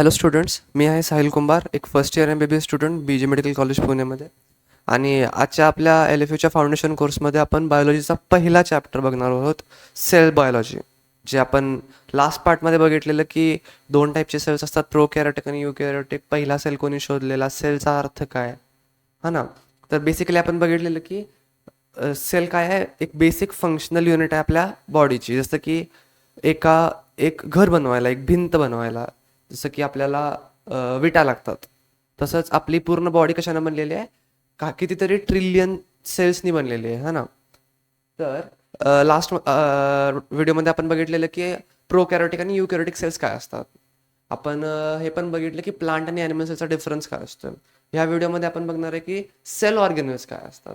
Hello students मी आहे साहिल कुंभार एक first year M B B S student B J medical college पुणेमध्ये. आणि आजच्या आपल्या एल एफ यूच्या फाउंडेशन कोर्समध्ये आपण बायोलॉजीचा पहिला चॅप्टर बघणार आहोत सेल बायोलॉजी जे आपण लास्ट पार्टमध्ये बघितलेलं की दोन टाईपचे सेल्स असतात प्रो कॅरोटिक आणि यू कॅरोटिक पहिला सेल कोणी शोधलेला सेलचा अर्थ काय? हा ना? तर बेसिकली आपण बघितलेलं की सेल काय आहे? एक बेसिक फंक्शनल युनिट आहे आपल्या बॉडीची जसं की एका एक घर बनवायला एक भिंत बनवायला. जसं की आपल्याला विटा लागतात. तसंच आपली पूर्ण बॉडी कशानं बनलेली आहे? का कितीतरी ट्रिलियन सेल्सनी बनलेली आहे हा ना? तर लास्ट व्हिडिओमध्ये आपण बघितलेलं की प्रो कॅरोटिक आणि यू कॅरोटिक सेल्स काय असतात? आपण हे पण बघितलं की प्लांट आणि ॲनिमल सेलचा डिफरन्स काय असतो? ह्या व्हिडिओमध्ये आपण बघणार आहे की सेल ऑर्गॅनिल्स काय असतात.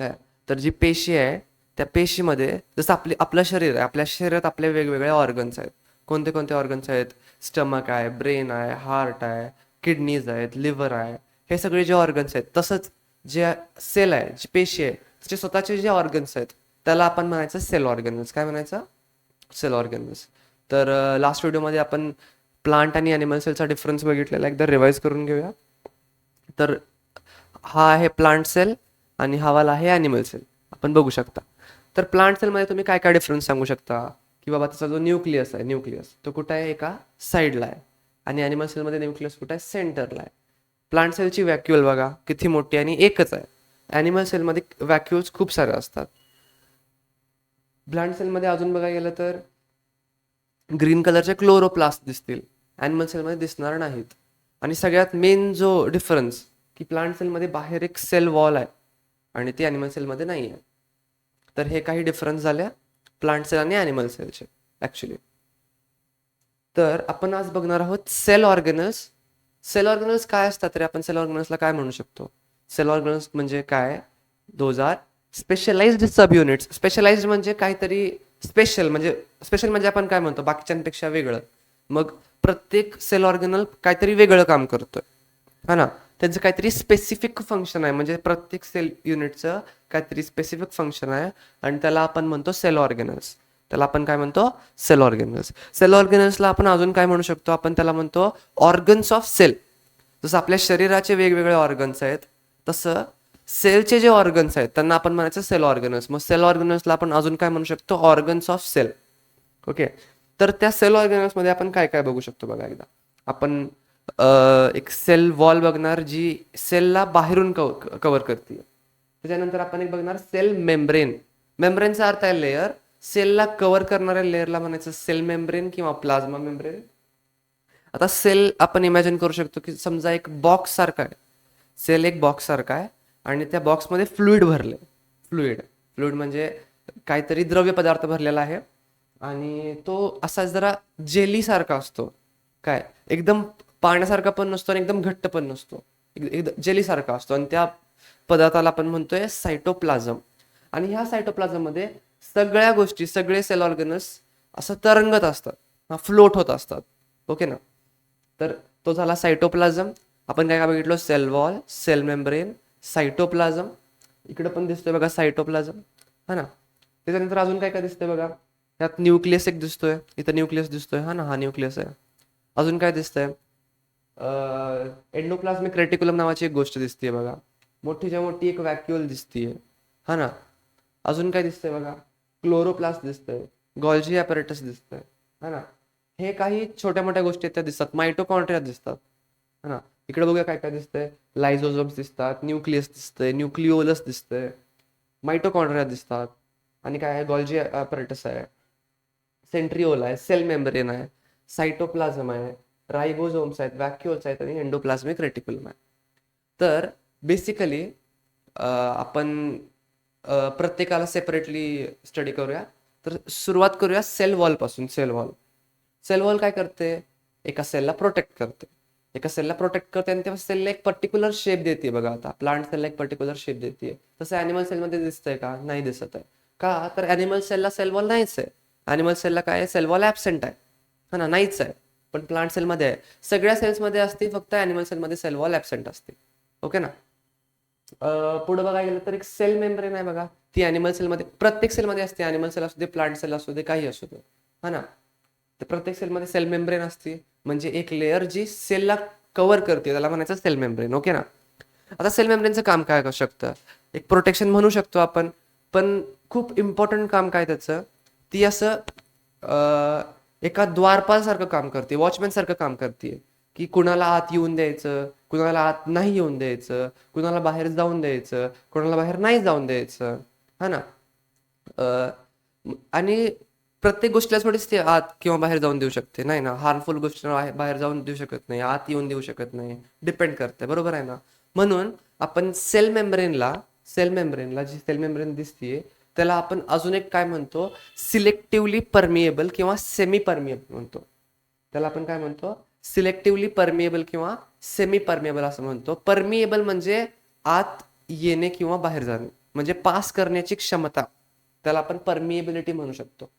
काय? तर जी पेशी आहे त्या पेशीमध्ये जसं आपली आपलं शरीर आहे आपल्या शरीरात आपले वेगवेगळे ऑर्गन्स आहेत. कोणते कोणते ऑर्गन्स आहेत? स्टमक आहे ब्रेन आहे हार्ट आहे किडनीज आहेत लिव्हर आहे. हे सगळे जे ऑर्गन्स आहेत तसंच जे सेल आहे जी पेशी आहे त्याचे स्वतःचे जे ऑर्गन्स आहेत त्याला आपण म्हणायचं सेल ऑर्गन्स काय म्हणायचं? सेल ऑर्गन्स तर लास्ट व्हिडिओमध्ये आपण प्लांट आणि ॲनिमल सेलचा डिफरन्स बघितलेला एकदा रिवाईज करून घेऊया. तर हा आहे प्लांट सेल आणि हा वाला आहे ॲनिमल सेल आपण बघू शकता. तर प्लांट सेलमध्ये तुम्ही काय काय डिफरन्स सांगू शकता? की बाबा त्याचा जो न्यूक्लियस आहे न्यूक्लियस तो कुठं आहे एका साईडला आहे. आणि ॲनिमल सेलमध्ये न्यूक्लियस कुठं आहे? सेंटरला आहे. प्लांट सेलची व्हॅक्युअल बघा किती मोठी आणि एकच आहे. ॲनिमल सेलमध्ये व्हॅक्युअल्स खूप सारे असतात. प्लांट सेलमध्ये अजून बघायला गेलं तर ग्रीन कलरचे क्लोरोप्लास्ट दिसतील. ॲनिमल सेलमध्ये दिसणार नाहीत. आणि सगळ्यात मेन जो डिफरन्स की प्लांट सेलमध्ये बाहेर एक सेल वॉल आहे आणि ती ॲनिमल सेलमध्ये नाही आहे तर हे काही डिफरन्स झाल्या. प्लांट सेल आणि ॲनिमल सेलचे ॲक्च्युली तर आपण आज बघणार आहोत सेल ऑर्गॅनल्स सेल ऑर्गनल्स काय असतात तरी आपण सेल ऑर्गनल्सला काय म्हणू शकतो? सेल ऑर्गनल्स म्हणजे काय? Those are specialised sub units specialised म्हणजे काहीतरी स्पेशल म्हणजे स्पेशल म्हणजे आपण काय म्हणतो? बाकीच्यांपेक्षा वेगळं. मग प्रत्येक सेल ऑर्गनल काहीतरी वेगळं काम करतोय. हा ना? त्यांचं काहीतरी स्पेसिफिक फंक्शन आहे. म्हणजे प्रत्येक सेल युनिटचं काहीतरी स्पेसिफिक फंक्शन आहे. आणि त्याला आपण म्हणतो सेल ऑर्गेनल्स त्याला आपण काय म्हणतो? सेल ऑर्गेनल्स सेल ऑर्गेनल्सला आपण अजून काय म्हणू शकतो? आपण त्याला म्हणतो ऑर्गन्स ऑफ सेल जसं आपल्या शरीराचे वेगवेगळे ऑर्गन्स आहेत तसं सेलचे जे ऑर्गन्स आहेत त्यांना आपण म्हणायचं सेल ऑर्गनल्स मग सेल ऑर्गनल्सला आपण अजून काय म्हणू शकतो? ऑर्गन्स ऑफ सेल ओके तर त्या सेल ऑर्गनल्समध्ये आपण काय काय बघू शकतो बघा एकदा. आपण एक सेल वॉल बघणार जी सेलला बाहेरून कव कवर करते. त्याच्यानंतर आपण एक बघणार सेल मेम्ब्रेन मेम्ब्रेनचा अर्थ आहे लेअर सेलला कव्हर करणाऱ्या लेअरला म्हणायचं सेल मेम्ब्रेन किंवा प्लाझ्मा मेम्ब्रेन आता सेल आपण इमॅजिन करू शकतो की समजा एक बॉक्स सारखा आहे. सेल एक बॉक्स सारखा आहे आणि त्या बॉक्समध्ये फ्लुईड भरले. फ्लुईड फ्लुइड म्हणजे काहीतरी द्रव्य पदार्थ भरलेला आहे. आणि तो असा जरा जेली सारखा असतो. काय? एकदम पाण्यासारखा पण नसतो आणि एकदम घट्ट पण नसतो. एकदम जेलीसारखा असतो. आणि त्या पदार्थाला आपण म्हणतोय सायटोप्लाझम आणि ह्या सायटोप्लाझममध्ये सगळ्या गोष्टी सगळे सेल ऑर्गनस असं तरंगत असतात. फ्लोट होत असतात. ओके ना? तर तो झाला सायटोप्लाझम आपण काय काय बघितलो? Cell wall cell membrane cytoplasm इकडं पण दिसतोय बघा सायटोप्लाझम हा ना? त्याच्यानंतर अजून काय काय दिसतंय बघा? त्यात न्यूक्लियस एक दिसतोय. इथं न्यूक्लियस दिसतोय. हा ना? हा न्यूक्लियस आहे. अजून काय दिसतंय? एंडोप्लाझमिक रेटिक्युलम नावाची एक गोष्ट दिसते बघा. मोठीच्या मोठी एक व्हॅक्युअल दिसतीये. हा ना? अजून काय दिसतंय बघा? क्लोरोप्लास्ट दिसतंय. गॉल्जी ॲपरेटस दिसतंय. हा ना? हे काही छोट्या मोठ्या गोष्टी आहेत त्या दिसतात. मायटोकॉन्ट्रिया दिसतात. है ना? इकडे बघूया काय काय दिसतंय. लायझोझोम्स दिसतात न्यूक्लियस दिसतंय न्यूक्लिओलस दिसतंय. मायटोकॉन्ट्रिया दिसतात. आणि काय आहे? गॉल्जी ॲपरेटस आहे. सेंट्रिओल आहे सेल मेम्ब्रेन आहे. सायटोप्लाझम आहे. रायबोझोम्स आहेत व्हॅक्युअल्स आहेत आणि एंडोप्लाझमिक रेटिक्युलम आहे तर बेसिकली आपण प्रत्येकाला सेपरेटली स्टडी करूया. तर सुरुवात करूया सेल वॉलपासून सेल वॉल सेल वॉल काय करते? एका सेलला प्रोटेक्ट करते. एका सेलला प्रोटेक्ट करते आणि त्या सेलला एक पर्टिक्युलर शेप देते बघा आता. प्लांट सेलला एक पर्टिक्युलर शेप देते तसं ॲनिमल सेलमध्ये दिसतंय का? नाही दिसत आहे. का? तर अॅनिमल सेलला सेल वॉल नाहीच आहे. अॅनिमल सेलला काय सेल वॉल ॲबसेंट आहे. हा ना नाहीच आहे. पण प्लांट सेलमध्ये आहे. सगळ्या सेल्समध्ये असते फक्त ॲनिमल सेलमध्ये सेल वॉल ॲबसेंट असते ओके ना? पुढे पुढं बघायला गेलं तर एक सेल मेम्ब्रेन आहे बघा. ती अॅनिमल सेलमध्ये प्रत्येक सेलमध्ये असते. अॅनिमल सेल असू दे प्लांट सेल असू दे काही असू दे. हा ना? तर प्रत्येक सेलमध्ये सेल मेम्ब्रेन असते. म्हणजे एक लेअर जी सेलला कव्हर करते. त्याला म्हणायचं सेल मेम्ब्रेन ओके ना? आता सेल मेम्ब्रेनचं काम काय करू शकतं? एक प्रोटेक्शन म्हणू शकतो आपण. पण खूप इम्पॉर्टंट काम काय त्याचं? ती असं एका द्वारपालसारखं काम करते वॉचमॅन सारखं काम करते. की कुणाला आत येऊन द्यायचं कुणाला आत नाही येऊन द्यायचं कुणाला बाहेर जाऊन द्यायचं कुणाला बाहेर नाही जाऊन द्यायचं. हा ना? आणि प्रत्येक गोष्टीला थोडीच ते आत किंवा बाहेर जाऊन देऊ शकते. नाही ना? हार्मफुल गोष्टी बाहेर जाऊन देऊ शकत नाही आत येऊन देऊ शकत नाही. डिपेंड करते बरोबर आहे ना? म्हणून आपण सेल मेम्ब्रेनला सेल मेम्ब्रेनला जी सेल मेम्ब्रेन दिसतीये त्याला आपण अजून एक काय म्हणतो? सिलेक्टिव्हली परमिएबल किंवा सेमी परमिएबल म्हणतो. त्याला आपण काय म्हणतो? सिलेक्टिव्हली परमिएबल किंवा सेमी परमिएबल असं म्हणतो. परमिएबल म्हणजे आत येणे किंवा बाहेर जाणे. म्हणजे पास करण्याची क्षमता. त्याला आपण परमिएबिलिटी म्हणू शकतो.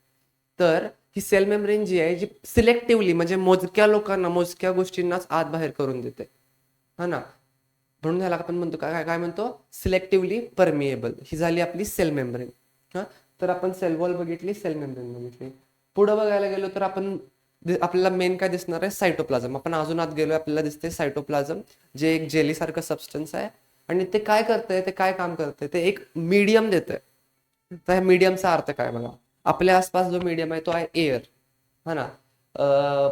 तर ही सेल मेम्ब्रेन जी आहे जी सिलेक्टिव्हली म्हणजे मोजक्या लोकांना मोजक्या गोष्टींनाच आत बाहेर करून देते. हा ना? म्हणून ह्याला आपण म्हणतो काय काय- म्हणतो? Selectively permeable. ही झाली आपली सेल मेम्ब्रेन हां तर आपण सेल वॉल बघितली सेल मेम्ब्रेन बघितली. पुढे बघायला गेलो तर आपण आपल्याला मेन काय दिसणार आहे? सायटोप्लाझम आपण अजून आत गेलो आपल्याला दिसते सायटोप्लाझम जे एक जेली सारखं सबस्टन्स आहे. आणि ते काय करतंय? ते काय काम करतंय? ते एक मीडियम देतंय. तर ह्या मीडियमचा अर्थ काय बघा? आपल्या आसपास जो मीडियम आहे तो आहे एअर हा ना?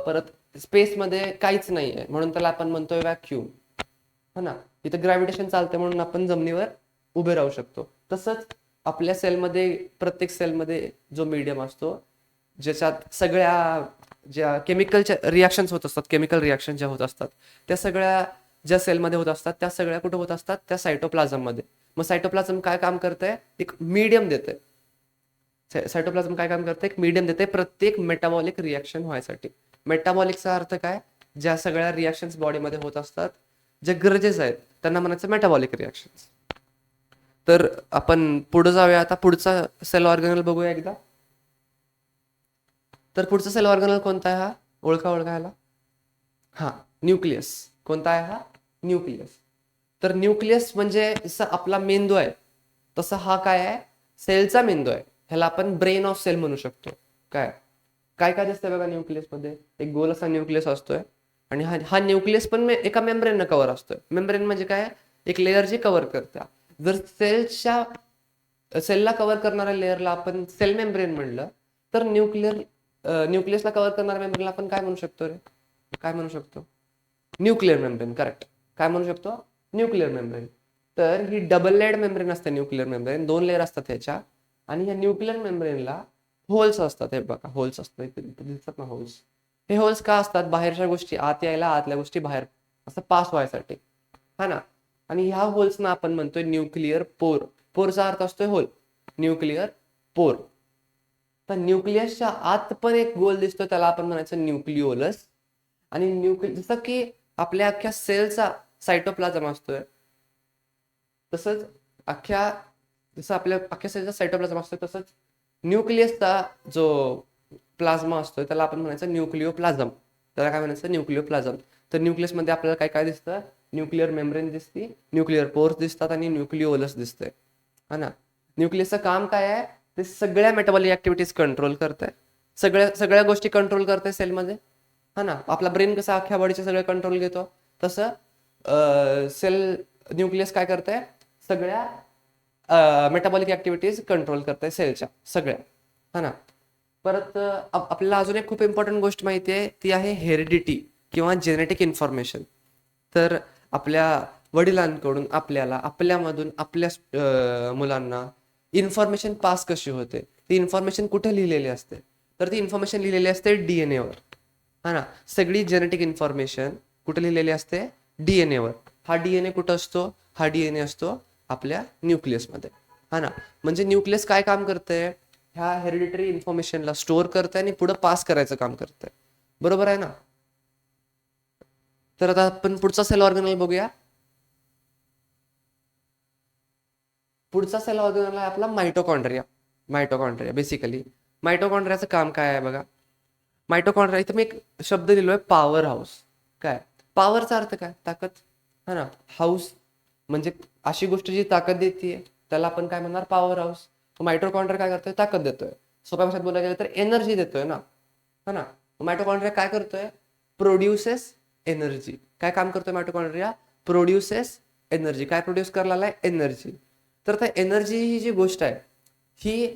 परत स्पेसमध्ये काहीच नाही आहे म्हणून त्याला आपण म्हणतोय व्हॅक्युम हा ना? इथं ग्रॅव्हिटेशन चालते म्हणून आपण जमिनीवर उभे राहू शकतो. तसंच आपल्या सेलमध्ये प्रत्येक सेलमध्ये जो मीडियम असतो ज्याच्यात सगळ्या ज्या केमिकलच्या रिॲक्शन्स होत असतात केमिकल रिॲक्शन ज्या होत असतात त्या सगळ्या ज्या सेलमध्ये होत असतात त्या सगळ्या कुठे होत असतात? त्या सायटोप्लाझममध्ये मग सायटोप्लाझम काय काम करतंय? एक मीडियम देते सायटोप्लाझम काय काम करतंय? एक मीडियम देते प्रत्येक मेटाबॉलिक रिॲक्शन व्हायसाठी. मेटाबॉलिकचा अर्थ काय? ज्या सगळ्या रिॲक्शन्स बॉडीमध्ये होत असतात जे गरजेचं आहेत त्यांना म्हणायचं मेटाबॉलिक रिॲक्शन्स तर आपण पुढे जाऊया. आता पुढचा सेल ऑर्गनल बघूया एकदा. तर पुढचा सेल ऑर्गनल कोणता आहे हा? ओळखा ओळखा ह्याला. हा न्यूक्लियस कोणता आहे हा? न्यूक्लियस तर न्यूक्लियस म्हणजे जसं आपला मेंदू आहे तसा हा काय आहे? सेलचा मेंदू आहे. ह्याला आपण ब्रेन ऑफ सेल म्हणू शकतो. काय? काय काय दिसतंय बघा न्यूक्लियसमध्ये? एक गोल असा न्यूक्लियस असतोय. आणि हा हा न्यूक्लियस पण एका मेम्ब्रेननं कव्हर असतोय. मेम्ब्रेन म्हणजे काय? एक लेअर जी कव्हर करते. जर सेल्सच्या सेलला कव्हर करणाऱ्या लेअरला आपण सेल मेम्ब्रेन म्हणलं तर न्यूक्लिअर न्यूक्लियसला कव्हर करणाऱ्या मेम्ब्रेनला आपण काय म्हणू शकतो रे? काय म्हणू शकतो? न्यूक्लिअर मेम्ब्रेन करेक्ट काय म्हणू शकतो? न्यूक्लिअर मेम्ब्रेन तर ही डबल लेड मेम्ब्रेन असते न्यूक्लिअर मेम्ब्रेन दोन लेअर असतात ह्याच्या. आणि ह्या न्यूक्लिअर मेम्ब्रेनला होल्स असतात. हे बघा होल्स असतात दिसतात ना होल्स हे होल्स का असतात? बाहेरच्या गोष्टी आत यायला आतल्या गोष्टी बाहेर असं पास व्हायसाठी. हा ना? आणि ह्या होल्सना आपण म्हणतोय न्यूक्लिअर पोर पोरचा अर्थ असतोय होल न्यूक्लिअर पोर तर न्यूक्लियसच्या आत पण एक गोल दिसतो त्याला आपण म्हणायचं न्यूक्लिओलस आणि न्यूक्लि जसं की आपल्या अख्ख्या सेलचा सायटोप्लाझम असतोय. तसंच अख्ख्या जसं आपल्या अख्ख्या सेलचा सायटोप्लाझम असतोय तसंच न्यूक्लियसचा जो प्लाझ्मा असतोय त्याला आपण म्हणायचं न्यूक्लिओप्लाझम त्याला काय म्हणायचं? न्यूक्लिओप्लाझम तर न्यूक्लियसमध्ये आपल्याला काय काय दिसतं? न्यूक्लिअर मेम्ब्रेन दिसते न्यूक्लिअर पोर्स दिसतात आणि न्यूक्लिओलस दिसतंय. हा ना? न्यूक्लियसचं काम काय आहे? ते सगळ्या मेटाबॉलिक ऍक्टिव्हिटीज कंट्रोल करतंय. सगळ्या सगळ्या गोष्टी कंट्रोल करते सेलमध्ये हा ना? आपला ब्रेन कसा अख्ख्या बॉडीचे सगळे कंट्रोल घेतो? तसं सेल न्यूक्लियस काय करतंय? सगळ्या मेटाबॉलिक ऍक्टिव्हिटीज कंट्रोल करते सेलच्या सगळ्या. हा ना? परत आपल्याला अजून एक खूप इम्पॉर्टंट गोष्ट माहिती आहे ती आहे हेरिडिटी किंवा जेनेटिक इन्फॉर्मेशन तर आपल्या वडिलांकडून आपल्याला आपल्यामधून आपल्या मुलांना इन्फॉर्मेशन पास कशी होते? ती इन्फॉर्मेशन कुठे लिहिलेली असते? तर ती इन्फॉर्मेशन लिहिलेली असते डीएनए वर. हा ना? सगळी जेनेटिक इन्फॉर्मेशन कुठे लिहिलेली असते? डी एन एवर हा डीएनए कुठं असतो? हा डीएनए असतो आपल्या न्यूक्लियसमध्ये हा ना? म्हणजे न्यूक्लियस काय काम करते ह्या हेरिडिटरी इन्फॉर्मेशनला स्टोअर करते आणि पुढे पास करायचं काम करते बरोबर आहे ना? तर आता आपण पुढचा सेल ऑर्गनल बघूया. पुढचा सेल ऑर्गनल आहे आपला मायटोकॉन्ड्रिया मायटोकॉन्ड्रिया बेसिकली मायटोकॉन्ड्रियाचं काम काय आहे बघा? मायटोकॉन्ड्रिया इथं मी एक शब्द दिलोय पॉवर हाऊस काय? पॉवरचा अर्थ काय? ताकद. हा ना? हाऊस म्हणजे अशी गोष्ट जी ताकद देते त्याला आपण काय म्हणणार? पॉवर हाऊस मायटोकॉन्ड्रिया काय करतोय? ताकद देतोय. सोप्या भाषेत बोलायला गेलं तर एनर्जी देतोय ना? हा ना? मायटोकॉन्ड्रिया काय करतोय? प्रोड्युसेस एनर्जी काय काम करतोय मायटोकॉन्ड्रिया प्रोड्युसेस एनर्जी काय प्रोड्यूस करायला आहे एनर्जी तर त्या एनर्जी ही जी गोष्ट आहे ही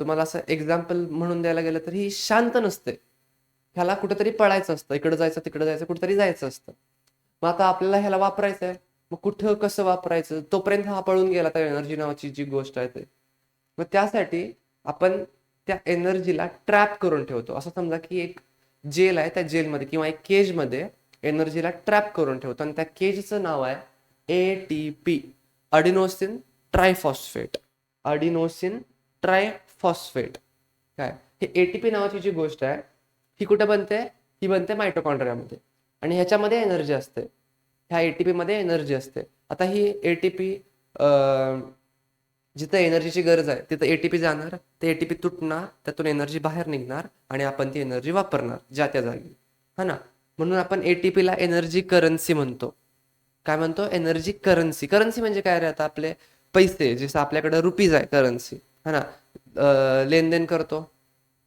तुम्हाला असं एक्झाम्पल म्हणून द्यायला गेलं तर ही शांत नसते. ह्याला कुठेतरी पळायचं असतं. इकडे जायचं तिकडे जायचं कुठेतरी जायचं असतं. मग आता आपल्याला ह्याला वापरायचं आहे मग कुठं कसं वापरायचं? तोपर्यंत हा पळून गेला त्या एनर्जी नावाची जी गोष्ट आहे ते. मग त्यासाठी आपण त्या एनर्जीला ट्रॅप करून ठेवतो. असं समजा की एक जेल आहे त्या जेलमध्ये किंवा एक केजमध्ये एनर्जीला ट्रॅप करून ठेवतो. आणि त्या केजचं नाव आहे A T P adenosine triphosphate adenosine triphosphate काय? हे एटीपी नावाची जी गोष्ट आहे ही कुठे बनते? ही बनते मायटोकॉन्ड्रियामध्ये आणि ह्याच्यामध्ये एनर्जी असते. ह्या ए टी पीमध्ये एनर्जी असते. आता ही एटीपी जिथं एनर्जीची गरज आहे तिथं एटीपी जाणार ते एटीपी तुटणार त्यातून एनर्जी बाहेर निघणार आणि आपण ती एनर्जी वापरणार ज्या त्या जागी. हा ना? म्हणून आपण एटीपीला ला एनर्जी करन्सी म्हणतो. काय म्हणतो? Energy currency. करन्सी म्हणजे काय रे आता आपले पैसे जसं आपल्याकडे रुपीज आहे करन्सी. हा ना? लेनदेन करतो.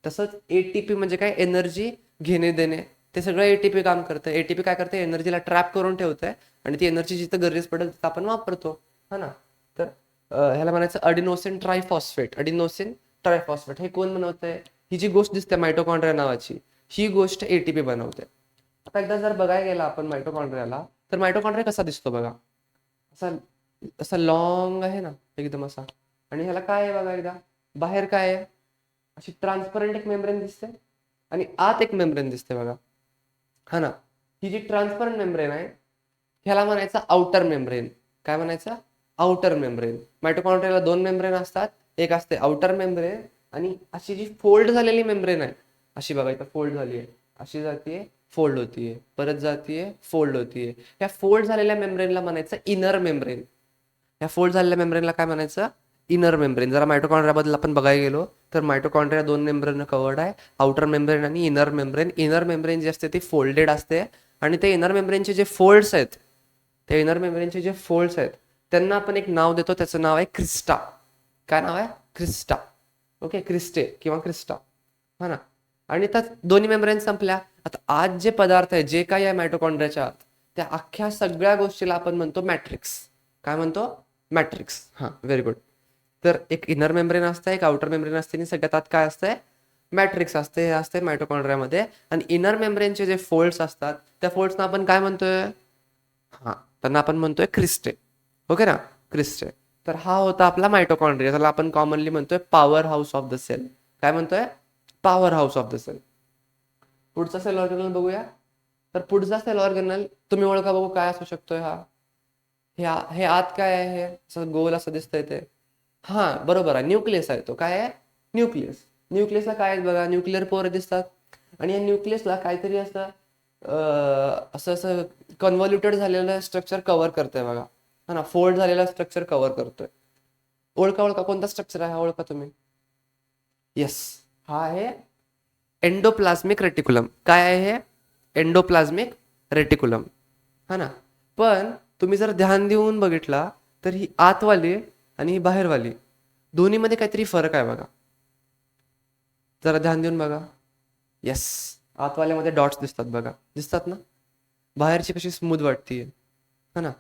तसंच एटीपी म्हणजे काय? एनर्जी घेणे देणे. ते सगळं एटीपी काम करतं. एटीपी काय करतं? एनर्जीला ट्रॅप करून ठेवतंय आणि ती एनर्जी जिथं गरज पडेल तिथं आपण वापरतो. हा ना? ह्याला म्हणायचं अडिनोसिन ट्रायफॉस्फेट अडिनोसिन ट्रायफॉस्फेट हे कोण बनवतंय? ही जी गोष्ट दिसते मायटोकॉन्ड्रिया नावाची ही गोष्ट एटीपी बनवते. आता एकदा जर बघायला गेला आपण मायटोकॉन्ड्रियाला तर मायटोकॉन्ड्रिया कसा दिसतो बघा? असा असा लॉंग आहे ना एकदम असा. आणि ह्याला काय आहे बघा एकदा? बाहेर काय आहे? अशी ट्रान्सपरंट एक मेम्ब्रेन दिसते आणि आत एक मेम्ब्रेन दिसते बघा. हा ना? ही जी ट्रान्सपरंट मेम्ब्रेन आहे ह्याला म्हणायचं आउटर मेम्ब्रेन काय म्हणायचं? आउटर मेम्ब्रेन मायटोकॉन्ड्रियाला दोन मेम्ब्रेन असतात. एक असते आउटर मेम्ब्रेन आणि अशी जी फोल्ड झालेली मेम्ब्रेन आहे अशी बघा इथं फोल्ड झाली आहे. अशी जातीये फोल्ड होतीये. परत जातीये फोल्ड होतीये. या फोल्ड झालेल्या मेम्ब्रेनला म्हणायचं इनर मेम्ब्रेन या फोल्ड झालेल्या मेम्ब्रेनला काय म्हणायचं? इनर मेम्ब्रेन जरा मायटोकॉन्ड्रियाबद्दल आपण बघायला गेलो तर मायटोकॉन्ड्रिया दोन मेम्ब्रेन कवर्ड आहे. आउटर मेम्ब्रेन आणि इनर मेम्ब्रेन इनर मेम्ब्रेन जी असते ती फोल्डेड असते. आणि ते इनर मेम्ब्रेनचे जे फोल्ड्स आहेत ते इनर मेम्ब्रेनचे जे फोल्ड्स आहेत त्यांना आपण एक नाव देतो त्याचं नाव आहे क्रिस्टा. काय नाव आहे? क्रिस्टा. ओके क्रिस्टे किंवा क्रिस्टा. हा ना? आणि त्यात दोन्ही मेम्ब्रेन संपल्या. आता आज जे पदार्थ आहे जे काही आहे मॅटोकॉन्ड्रियाच्या आत त्या अख्ख्या सगळ्या गोष्टीला आपण म्हणतो मॅट्रिक्स काय म्हणतो? मॅट्रिक्स हां व्हेरी गुड तर एक इनर मेम्ब्रेन असतं एक आउटर मेम्ब्रेन असते आणि सगळ्यात आत काय असतंय? मॅट्रिक्स असते हे असते मायटोकॉन्ड्रियामध्ये आणि इनर मेम्ब्रेनचे जे फोल्ड्स असतात त्या फोल्ड्सना आपण काय म्हणतोय? हां त्यांना आपण म्हणतोय क्रिस्टे. हो ओके ना? क्रिस्टे तर हा होता आपला मायटोकॉन्ड्रिया त्याला आपण कॉमनली म्हणतोय power house of the cell काय म्हणतोय? Power house of the cell पुढचा सेल ऑर्गनल बघूया. तर पुढचा सेल ऑर्गनल तुम्ही ओळखा बघू काय असू शकतोय हा. हे हे आत काय आहे असं गोल असं दिसतंय ते. हा बरोबर आहे. न्यूक्लियस आहे तो. काय आहे? न्यूक्लियस न्यूक्लियसला काय बघा? न्यूक्लिअर पोर दिसतात. आणि या न्यूक्लियसला काहीतरी असं असं असं कन्व्हॉल्युटेड झालेलं स्ट्रक्चर कव्हर करतंय बघा. हा ना फोल्ड झालेला स्ट्रक्चर कव्हर करतोय. ओळखा ओळखा. कोणता स्ट्रक्चर आहे हा? ओळखा तुम्ही. येस हा आहे एन्डोप्लाझ्मिक रेटिकुलम काय आहे हे? एन्डोप्लाझ्मिक रेटिकुलम हा ना. पण तुम्ही जर ध्यान देऊन बघितला तर ही आतवाली आणि ही बाहेरवाली दोन्हीमध्ये काहीतरी फरक आहे बघा. जरा ध्यान देऊन बघा. येस आतवाल्यामध्ये डॉट्स दिसतात बघा. दिसतात ना? बाहेरची कशी स्मूथ वाटते हा ना.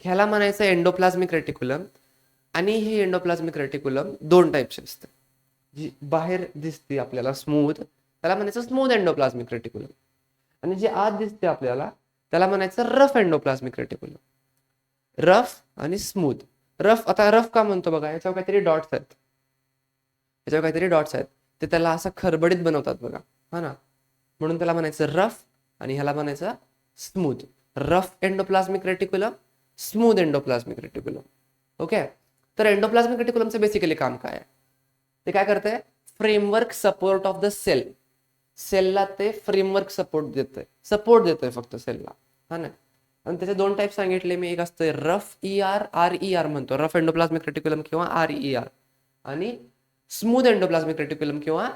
ह्याला म्हणायचं एंडोप्लाझ्मिक रेटिक्युलम आणि हे एंडोप्लाझ्मिक रेटिक्युलम दोन टाईपचे असते. जी बाहेर दिसते आपल्याला स्मूथ त्याला म्हणायचं स्मूथ एंडोप्लाझ्मिक रेटिक्युलम आणि जी आत दिसते आपल्याला त्याला म्हणायचं रफ एंडोप्लाझ्मिक रेटिक्युलम रफ आणि स्मूथ रफ आता रफ का म्हणतो बघा? याच्यावर काहीतरी डॉट्स आहेत. याच्यावर काहीतरी डॉट्स आहेत. ते त्याला असं खरबडीत बनवतात बघा. हा ना? म्हणून त्याला म्हणायचं रफ आणि ह्याला म्हणायचं smooth rough endoplasmic reticulum smooth endoplasmic reticulum okay तर एंडोप्लाझ्मिक रेटिक्युलमचं बेसिकली काम काय आहे? ते काय करते framework support of the cell सेलला ते फ्रेमवर्क सपोर्ट देते सपोर्ट देतोय फक्त सेलला हा ना? आणि त्याचे दोन टाईप सांगितले मी. एक असतं rough E R R E R म्हणतो. रफ एंडोप्लाझ्मिक रेटिक्युलम किंवा आर ई आर आणि स्मूथ एंडोप्लाझ्मिक रेटिक्युलम किंवा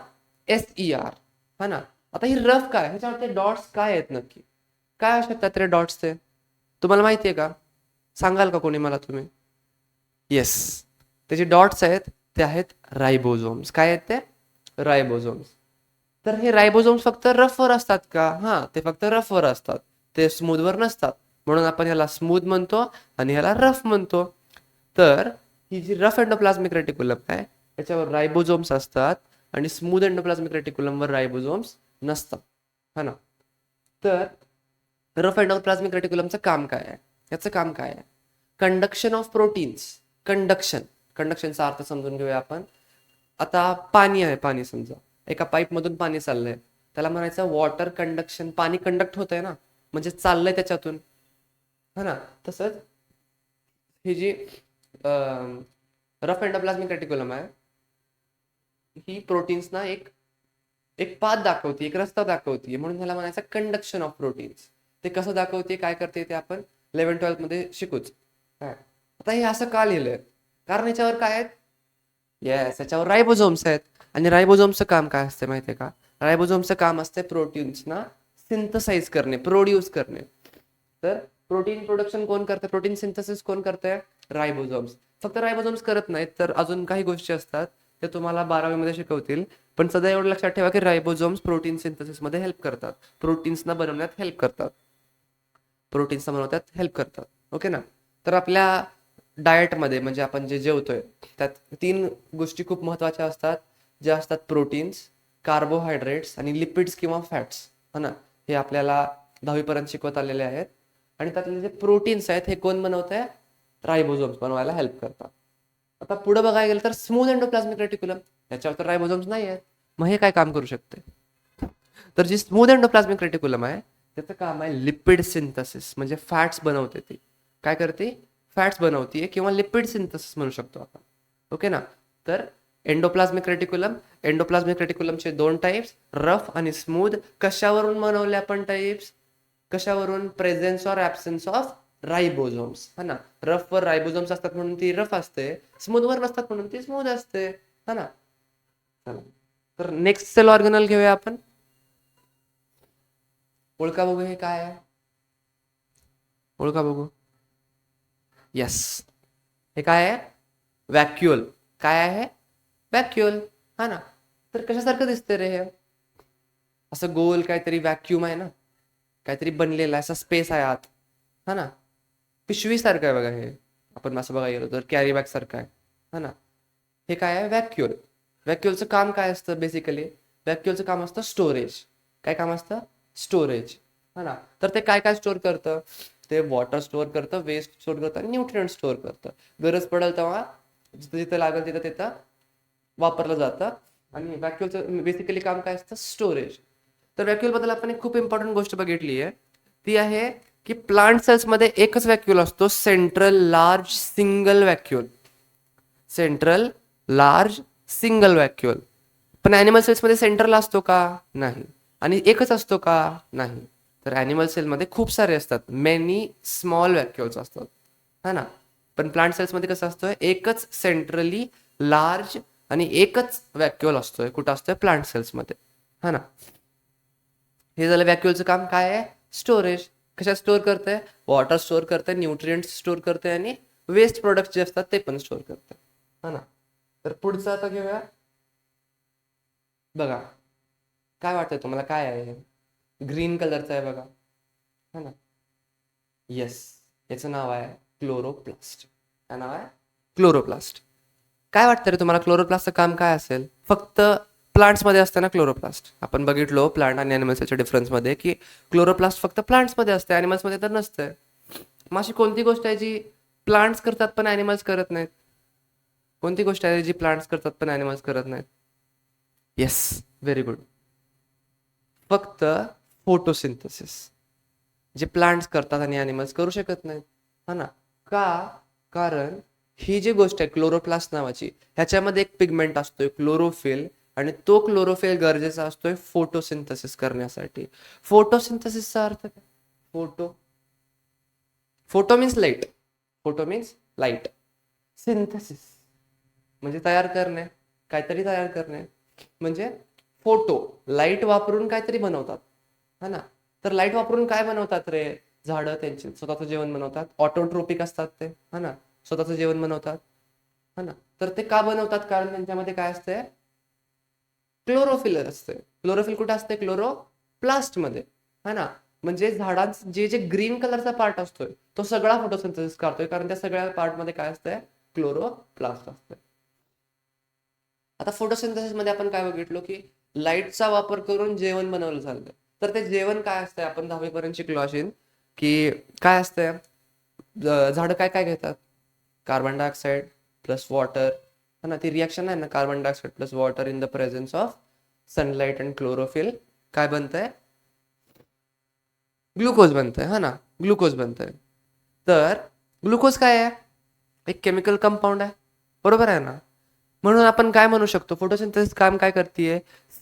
एस ई आर हा ना? आता ही रफ काय? ह्याच्यावर ते डॉट्स काय आहेत नक्की? काय ते डॉट्स ते? तुम्हाला माहिती आहे का? सांगाल का कोणी मला तुम्ही? येस त्याचे डॉट्स आहेत ते आहेत रायबोझोम्स काय आहेत ते? रायबोझोम्स तर हे रायबोझोम्स फक्त रफवर असतात का? हा ते फक्त रफवर असतात. ते स्मूथवर नसतात. म्हणून आपण ह्याला स्मूथ म्हणतो आणि ह्याला रफ म्हणतो. तर ही जी रफ एंडोप्लाझमिक रेटिकुलम आहे याच्यावर रायबोझोम्स असतात आणि स्मूथ एंडोप्लाझमिक रेटिकुलमवर रायबोझोम्स नसतात. हा ना? तर रफ एंडोप्लाझमिक रेटिकुलमचं काम काय आहे? याचं काम काय आहे? कंडक्शन ऑफ प्रोटीन्स कंडक्शन कंडक्शनचा अर्थ समजून घेऊया आपण. आता पाणी आहे पाणी समजा. एका पाईपमधून पाणी चाललंय. त्याला म्हणायचं वॉटर कंडक्शन पाणी कंडक्ट होत आहे ना? म्हणजे चाललंय त्याच्यातून. हा ना? तसंच ही जी रफ एंडोप्लाझमिक रेटिक्युलम आहे ही प्रोटीन्सना एक एक पाथ दाखवते एक रस्ता दाखवते. म्हणून त्याला म्हणायचं कंडक्शन ऑफ प्रोटीन्स ते कसं दाखवते काय करते ते आपण? इलेव्हन ट्वेल्थमध्ये शिकूच. काय आता हे असं का लिहिलंय? कारण याच्यावर काय आहेत? येस याच्यावर रायबोझोम्स आहेत. आणि रायबोझोमचं काम काय असते माहितीये का? रायबोझोमचं काम असते प्रोटीन्सना सिंथसाइज करणे प्रोड्यूस करणे. तर प्रोटीन प्रोडक्शन कोण करते प्रोटीन सिंथसिस कोण करते रायबोझोम्स. फक्त रायबोझोम्स करत नाहीत तर अजून काही गोष्टी असतात ते तुम्हाला बारावीमध्ये शिकवतील. पण सध्या एवढं लक्षात ठेवा की रायबोझोम्स प्रोटीन सिंथसिसमध्ये हेल्प करतात. प्रोटीन्सना बनवण्यात हेल्प करतात. प्रोटीन्स बनवतात हेल्प करतात. ओके ना? तर आपल्या डाएटमध्ये म्हणजे आपण जे जेवतोय त्यात तीन गोष्टी खूप महत्त्वाच्या असतात. ज्या असतात प्रोटीन्स कार्बोहायड्रेट्स आणि लिपिड्स किंवा फॅट्स हा हो ना? हे आपल्याला दहावीपर्यंत शिकवत आलेले आहेत. आणि त्यातले जे प्रोटीन्स आहेत हे कोण बनवत आहे रायबोझोम्स बनवायला हेल्प करतात. आता पुढे बघायला गेलं तर स्मूथ एंडोप्लाझमिक रेटिक्युलम याच्यावर तर रायबोझोम्स नाही आहेत मग हे काय काम करू शकते तर जी स्मूथ एंडोप्लाझमिक रेटिक्युलम आहे त्याचं काम आहे लिपिड सिंथसिस म्हणजे फॅट्स बनवते ती. काय करते? फॅट्स बनवते किंवा लिपिड सिंथसिस म्हणू शकतो आपण. ओके ना? तर एंडोप्लाझमिक रेटिक्युलम एंडोप्लाझमिक रेटिक्युलमचे दोन टाइप्स रफ आणि स्मूथ कशावरून बनवले आपण टाइप्स कशावरून? Presence or absence of ribosomes हा ना? रफ वर रायबोझोम्स असतात म्हणून ती रफ असते. स्मूथ वर नसतात म्हणून ती स्मूथ असते. हा ना? चला. तर नेक्स्ट सेल ऑर्गनल घेऊया आपण. ओळखा बघू हे काय आहे? ओळखा बघू? यस हे काय आहे? व्हॅक्युअल काय आहे? व्हॅक्युअल हा ना. तर कशासारखं दिसतंय रे हे? असं गोल काहीतरी व्हॅक्युम आहे ना? काहीतरी बनलेला आहे. असा स्पेस आहे आत. हा ना? पिशवीसारखं आहे बघा हे. आपण असं बघा गेलो तर कॅरी बॅग सारखं आहे. हा ना? हे काय आहे? व्हॅक्युअल व्हॅक्युअलचं काम काय असतं बेसिकली व्हॅक्युअलचं काम असतं स्टोरेज काय काम असतं? स्टोरेज हा ना? तर ते काय काय स्टोअर करतं? ते वॉटर स्टोअर करतं वेस्ट स्टोअर करतं आणि न्यूट्रिएंट स्टोअर करतं. गरज पडेल तेव्हा जिथं जिथं लागेल तिथं तिथं वापरलं जातं. आणि व्हॅक्युअलचं बेसिकली काम काय असतं? स्टोरेज तर व्हॅक्युअलबद्दल आपण एक खूप इम्पॉर्टंट गोष्ट बघितली आहे. ती आहे की प्लांट सेल्समध्ये एकच व्हॅक्युअल असतो central large single vacuole central large single vacuole पण ॲनिमल सेल्समध्ये सेंट्रल असतो का? नाही. आणि एकच असतो का? नाही. तर ॲनिमल सेलमध्ये खूप सारे असतात. मेनी स्मॉल व्हॅक्युअल्स असतात. है ना? पण प्लांट सेल्समध्ये कसं असतं एकच सेंट्रली लार्ज आणि एकच व्हॅक्युअल असतोय. कुठं असतोय? प्लांट सेल्समध्ये हा ना? हे झालं व्हॅक्युअलचं काम काय आहे? स्टोरेज कशात स्टोअर करते वॉटर स्टोअर करते न्यूट्रिएंट स्टोअर करते आणि वेस्ट प्रोडक्ट जे असतात ते पण स्टोअर करते हा ना? तर पुढचं आता घेऊया. बघा. काय वाटतं तुम्हाला? काय आहे? ग्रीन कलरचं आहे बघा. है ना? येस याचं नाव आहे क्लोरोप्लास्ट काय नाव आहे? क्लोरोप्लास्ट काय वाटतं रे तुम्हाला? क्लोरोप्लास्टचं काम काय असेल? फक्त प्लांट्समध्ये असते ना क्लोरोप्लास्ट आपण बघितलो प्लांट आणि ॲनिमल्सच्या डिफरन्समध्ये की क्लोरोप्लास्ट फक्त प्लांट्समध्ये असते ॲनिमल्समध्ये तर नसते मग अशी कोणती गोष्ट आहे जी प्लांट्स करतात पण ॲनिमल्स करत नाहीत? कोणती गोष्ट आहे जी प्लांट्स करतात पण ॲनिमल्स करत नाहीत? येस व्हेरी गुड फक्त फोटोसिंथसिस जे प्लांट्स करतात आणि ॲनिमल्स करू शकत नाहीत. हा ना? का? कारण ही जी गोष्ट आहे क्लोरोप्लास्ट नावाची ह्याच्यामध्ये एक पिगमेंट असतोय क्लोरोफिल आणि तो क्लोरोफिल गरजेचा असतोय फोटोसिंथसिस करण्यासाठी. फोटोसिंथसिसचा अर्थ काय? Photo photo means light photo means light synthesis म्हणजे तयार करणे. काहीतरी तयार करणे. म्हणजे फोटो. लाइट वापरून काहीतरी बनवतात. है ना? तर लाइट वापरून काय बनवतात रे? झाडं त्यांचे. स्वतःचं जेवण बनवतात. ऑटोट्रोपिक असतात ते. है ना? स्वतःचं जेवण बनवतात. है ना? तर ते का बनवतात? कारण त्यांच्यामध्ये काय असतंय? क्लोरोफिल असते क्लोरोफिल कुठे असते क्लोरोप्लास्टमध्ये. है ना? म्हणजे झाडांचं जे जे ग्रीन कलरचा पार्ट असतोय तो सगळा फोटोसिंथेसिस करतोय. कारण त्या सगळ्या पार्टमध्ये काय असतंय? क्लोरोप्लास्ट असतंय. आता फोटोसिंथेसिसमध्ये आपण काय बघितलो की लाईटचा वापर करून जेवण बनवलं चाललं तर ते जेवण काय असतंय आपण दहावीपर्यंत शिकलो असेल की काय असतंय झाडं काय काय घेतात? कार्बन डायऑक्साईड प्लस वॉटर है ना ती रिॲक्शन आहे ना carbon dioxide plus water in the presence of sunlight and chlorophyll काय बनतंय? ग्लुकोज बनतंय. हा ना ग्लुकोज बनतंय. तर ग्लुकोज काय आहे? एक केमिकल कंपाऊंड आहे. बरोबर आहे ना? म्हणून आपण काय म्हणू शकतो? फोटोसिंथेसिस काम काय करते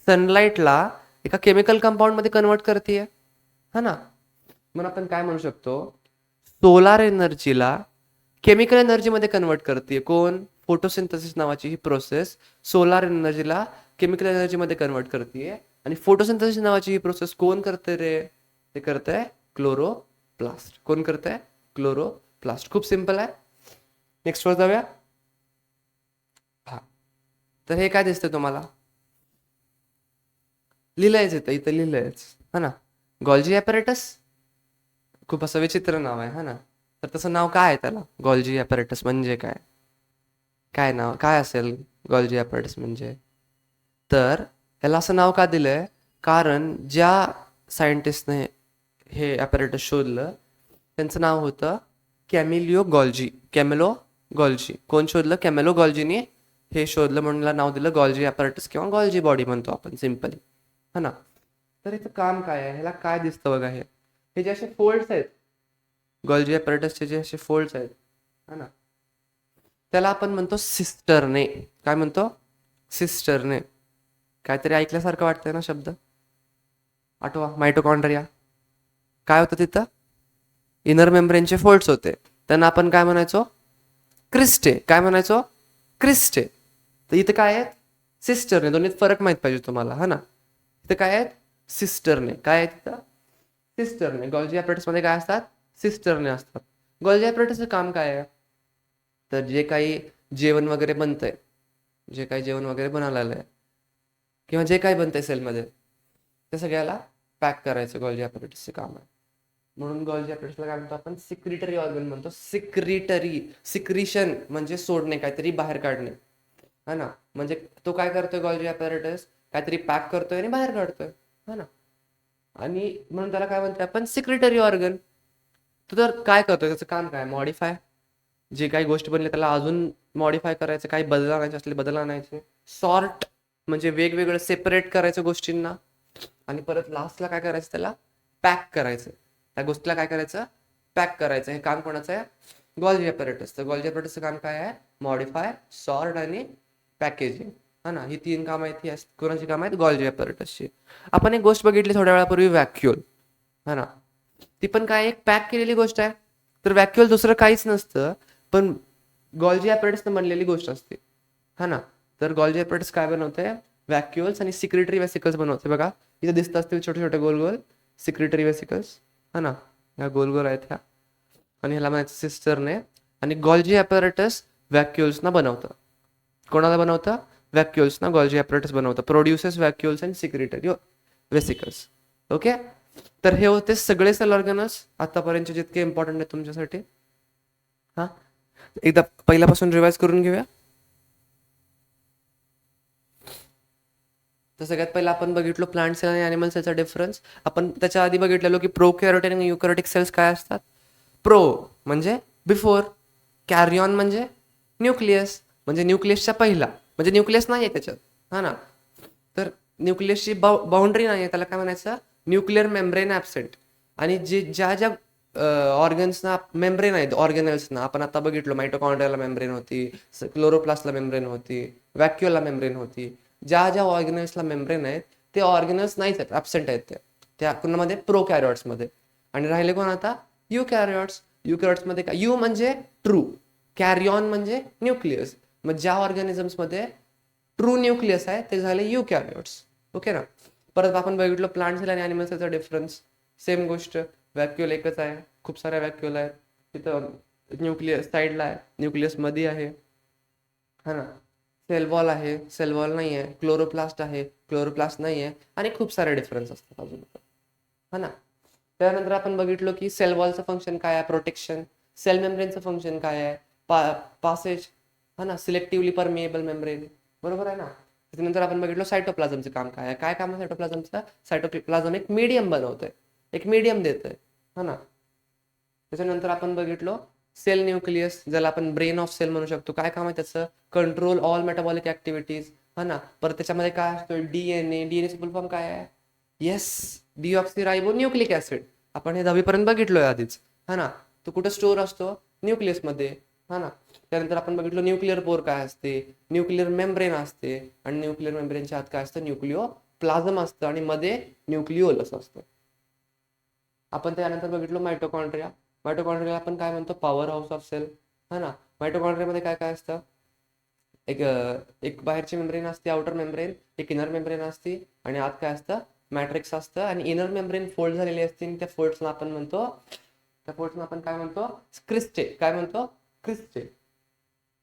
सनलाईटला एका केमिकल कंपाऊंडमध्ये कन्वर्ट करते हा ना? म्हणून आपण काय म्हणू शकतो? सोलार एनर्जीला केमिकल एनर्जीमध्ये कन्वर्ट करते कोण? फोटोसिंथेसिस नावाची ही प्रोसेस सोलार एनर्जीला केमिकल एनर्जीमध्ये कन्वर्ट करते आणि फोटोसिंथेसिस नावाची ही प्रोसेस कोण करते रे? ते करतंय क्लोरोप्लास्ट कोण करतंय? क्लोरोप्लास्ट खूप सिंपल आहे. नेक्स्ट वर जाऊया. तर हे काय दिसतंय तुम्हाला? लिहिलंयच इथं इथं लिहिलंयच हा ना? गॉल्जी ॲपरेटस खूप असं विचित्र नाव आहे हा ना? तर तसं नाव काय आहे त्याला? गॉल्जी ॲपरेटस म्हणजे काय? काय नाव काय असेल गॉल्जी ॲपरेटस म्हणजे? तर ह्याला असं नाव का दिलंय? कारण ज्या सायंटिस्टने हे ॲपरेटस शोधलं त्यांचं नाव होतं कॅमिलिओ गॉल्जी कॅमेलो गॉल्जी कोण शोधलं? कॅमेलो गॉल्जीने हे शोधलं म्हणून नाव दिलं गॉल्जी अपॅरेटस किंवा गॉल्जी बॉडी म्हणतो आपण सिम्पली हा ना? तर इथं काम काय आहे? ह्याला काय दिसतं बघा हे? हे जे असे फोल्ड्स आहेत गॉल्जी ॲपरेटसचे जे असे फोल्ड्स आहेत हा ना? त्याला आपण म्हणतो सिस्टरने काय म्हणतो? सिस्टरने काहीतरी ऐकल्यासारखं वाटतंय ना शब्द? आठवा मायटोकॉन्ड्रिया काय होतं तिथं? इनर मेम्ब्रेनचे फोल्ड्स होते. त्यांना आपण काय म्हणायचो? क्रिस्टे काय म्हणायचो? क्रिस्टे तर इथं काय आहेत? सिस्टरने दोन्हीत फरक माहीत पाहिजे तुम्हाला हा ना? इथं काय आहेत? सिस्टरने काय आहे तिथं सिस्टरने गॉल्जी मध्ये काय असतात? सिस्टरने असतात. गॉल्जी ॲपरेटसचं काम काय आहे? तर जे काही जेवण वगैरे बनतंय जे काही जेवण वगैरे बनायला आलंय किंवा जे काही बनतंय सेलमध्ये ते सगळ्याला पॅक करायचं गॉल्जी ॲपरेटसचं काम आहे. म्हणून गॉल्जी ॲपरेटसला काय म्हणतो आपण? सिक्रिटरी ऑर्गन म्हणतो. सिक्रिटरी सिक्रिशन म्हणजे सोडणे काहीतरी बाहेर काढणे. हा ना? म्हणजे तो काय करतोय गॉल्जी ॲपरेटस काहीतरी पॅक करतोय आणि बाहेर काढतोय. हा ना? आणि म्हणून त्याला काय म्हणतोय आपण? सिक्रेटरी ऑर्गन तो तर काय करतोय? त्याचं काम काय? मॉडीफाय जे काही गोष्टी बनले त्याला अजून मॉडीफाय करायचं काही बदल आणायचे असले बदल आणायचे. सॉर्ट म्हणजे वेगवेगळं सेपरेट करायचं गोष्टींना. आणि परत लास्टला काय करायचं त्याला? पॅक करायचं. त्या गोष्टीला काय करायचं? पॅक करायचं. हे काम कोणाचं आहे? गॉल्जी ॲपरेटस तर गॉल्जी ॲपरेटसचं काम काय आहे? मॉडीफाय सॉर्ट आणि पॅकेजिंग. हा ना ही तीन कामं आहेत ही कोणाची कामं आहेत? गॉल्जी ॲपरेटसची आपण एक गोष्ट बघितली थोड्या वेळापूर्वी व्हॅक्युअल हा ना. ती पण काय एक पॅक केलेली गोष्ट आहे. तर व्हॅक्युअल दुसरं काहीच नसतं पण गॉल्जी ॲपरेटसनं बनलेली गोष्ट असते. हा ना. तर गॉल्जी ॲपरेटस काय बनवते व्हॅक्युअल्स आणि सिक्रेटरी वेसिकल्स बनवते बघा. इथे दिसत असतील छोटे छोटे गोल गोल. सिक्रेटरी वेसिकल्स हा ना. ह्या गोल गोल आहेत ह्या. आणि ह्याला म्हणायचं सिस्टरने आणि गॉल्जी ॲपरेटस व्हॅक्युअल्सना बनवतं. कोणाला बनवतं? व्हॅक्युअल्सना गॉल्जी ॲपरेटस बनवतं. Produces vacuoles and secretory vesicles okay तर हे होते सगळे सेल ऑर्गनस आतापर्यंत जितके इम्पॉर्टंट आहेत तुमच्यासाठी. हा? एकदा पहिल्यापासून रिवाइज करून घेऊया. तर सगळ्यात पहिला आपण बघितलो प्लांट सेल आणि अॅनिमल सेलचा डिफरन्स आपण त्याच्या आधी बघितलेलो की प्रो प्रोकॅरोटिक आणि युकॅरोटिक सेल्स काय असतात? प्रो म्हणजे बिफोर कॅरियॉन म्हणजे न्यूक्लियस म्हणजे न्यूक्लियसच्या पहिला. म्हणजे न्यूक्लियस नाही आहे त्याच्यात. हा ना. तर न्यूक्लियसची बाउंड्री नाही आहे त्याला काय म्हणायचं? न्यूक्लिअर मेम्ब्रेन ॲबसेंट आणि जे ज्या ज्या ऑर्गन्सना मेम्ब्रेन आहेत ऑर्गॅनल्सना आपण आता बघितलो मायटोकॉन्ड्रियाला मेम्ब्रेन होती क्लोरोप्लास्टला मेम्ब्रेन होती व्हॅक्युअलला मेम्ब्रेन होती. ज्या ज्या ऑर्गॅनल्सला मेम्ब्रेन आहेत ते ऑर्गॅनल्स नाहीच आहेत ॲबसेंट आहेत त्या. त्या कुणामध्ये? प्रो कॅरियॉट्समध्ये आणि राहिले कोण आता? यू कॅरियॉट्स यू कॅरियॉट्समध्ये काय? यू म्हणजे ट्रू कॅरियॉन म्हणजे न्यूक्लियस मग ज्या ऑर्गॅनिझम्समध्ये ट्रू न्यूक्लियस आहे ते झाले यू कॅरियॉट्स ओके ना? परत आपण बघितलं प्लांट सेल आणि अॅनिमल सेलचा डिफरन्स सेम गोष्ट. व्हॅक्युअल एकच आहे. खूप साऱ्या व्हॅक्युअल आहेत. तिथं न्यूक्लियस साईडला आहे. न्यूक्लियसमध्ये आहे. हा ना? सेल वॉल आहे. सेल वॉल नाही आहे क्लोरोप्लास्ट आहे. क्लोरोप्लास्ट नाही आहे आणि खूप सारे डिफरन्स असतात अजून. हा ना? त्यानंतर आपण बघितलो की सेलवॉलचं फंक्शन काय आहे? प्रोटेक्शन सेल मेम्ब्रेनचं फंक्शन काय आहे? पा पासेज हा ना सिलेक्टिव्हली परमिएबल मेम्ब्रेन बरोबर आहे ना? त्याच्यानंतर आपण बघितलं सायटोप्लाझमचं काम काय आहे? काय काम आहे सायटोप्लाझमचं सायटोप्लाझम एक मीडियम बनवतोय. एक मीडियम देतोय. हा ना? त्याच्यानंतर आपण बघितलो सेल न्यूक्लियस ज्याला आपण ब्रेन ऑफ सेल म्हणू शकतो. काय काम आहे त्याचं? कंट्रोल ऑल मेटाबॉलिक ऍक्टिव्हिटीज हा ना? परत त्याच्यामध्ये काय असतो? डीएनए डीएनए फुल फॉर्म काय आहे? Yes deoxyribonucleic acid आपण हे दहावीपर्यंत बघितलोय आधीच. हा ना? तो कुठं स्टोअर असतो? न्यूक्लियसमध्ये. हा ना? त्यानंतर आपण बघितलो न्यूक्लिअर पोर काय असते? न्यूक्लिअर मेम्ब्रेन असते. आणि न्यूक्लिअर मेम्ब्रेनच्या आत काय असतं? न्यूक्लिओ प्लाझम असतं आणि मध्ये न्यूक्लिओलस असतं. आपण त्यानंतर बघितलो मायटोकॉन्ड्रिया मायटोकॉन्ड्रियाला आपण काय म्हणतो? Power house of cell. हा ना? मायटोकॉन्ड्रियामध्ये काय काय असतं? एक एक बाहेरची मेम्ब्रेन असते आउटर मेम्ब्रेन एक इनर मेम्ब्रेन असते आणि आत काय असतं? मॅट्रिक्स असतं आणि इनर मेम्ब्रेन फोल्ड झालेली असते आणि त्या फोल्ड्सला आपण म्हणतो त्या फोल्ड्सला आपण काय म्हणतो? क्रिस्टे. काय म्हणतो? क्रिस्टे.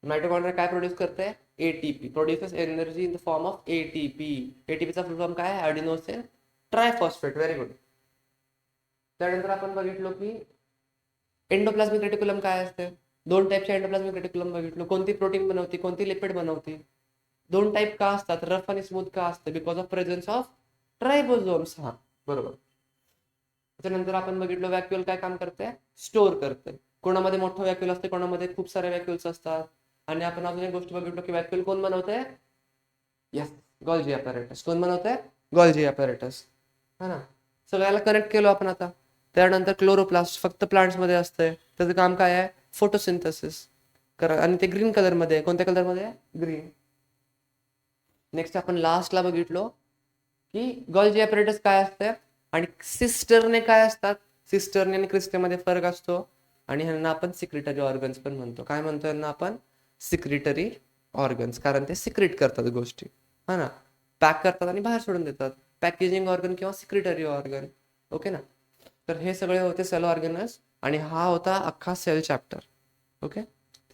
मायटोकॉन्ड्रिया काय प्रोड्यूस करते ATP produces energy in the form of ATP एटीपीचा full form काय आहे? ॲडिनोसिन ट्रायफॉस्फेट व्हेरी गुड त्यानंतर आपण बघितलो की एंडोप्लाझमिक रेटिक्युलम काय असते? दोन टाईपचे एंडोप्लाझमिक रेटिक्युलम बघितलो. कोणती प्रोटीन बनवते? कोणती लिपिड बनवते? दोन टाईप का असतात? रफ आणि स्मूथ का असतं? Because of presence of ribosomes हा बरोबर. त्याच्यानंतर आपण बघितलो व्हॅक्युअल काय काम करते स्टोअर करते कोणामध्ये मोठं व्हॅक्युअल असते कोणामध्ये खूप सारे व्हॅक्युअल्स असतात. आणि आपण अजून एक गोष्ट बघितलो की व्हॅक्युअल कोण बनवते यस गॉल्जी अपॅरेटस कोण बनवते गॉल्जी अपॅरेटस हा ना? सगळ्याला कनेक्ट केलो आपण आता. त्यानंतर क्लोरोप्लास्ट फक्त प्लांट्समध्ये मध्ये असतंय. त्याचं काम काय आहे? फोटोसिंथसिस करा आणि ते ग्रीन कलरमध्ये आहे. कोणत्या कलरमध्ये आहे? ग्रीन नेक्स्ट आपण लास्टला बघितलो की गॉल्जी अपरेटस काय असते आणि सिस्टरने काय असतात? सिस्टरने आणि क्रिस्टेमध्ये फरक असतो. आणि ह्यांना आपण सिक्रेटरी ऑर्गन्स पण म्हणतो. काय म्हणतो यांना आपण? सिक्रेटरी ऑर्गन्स कारण ते सिक्रेट करतात गोष्टी. हा ना? पॅक करतात आणि बाहेर सोडून देतात. पॅकेजिंग ऑर्गन किंवा सिक्रेटरी ऑर्गन ओके ना? तर हे सगळे होते सेल ऑर्गनस आणि हा होता अख्खा सेल चॅप्टर ओके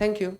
थँक्यू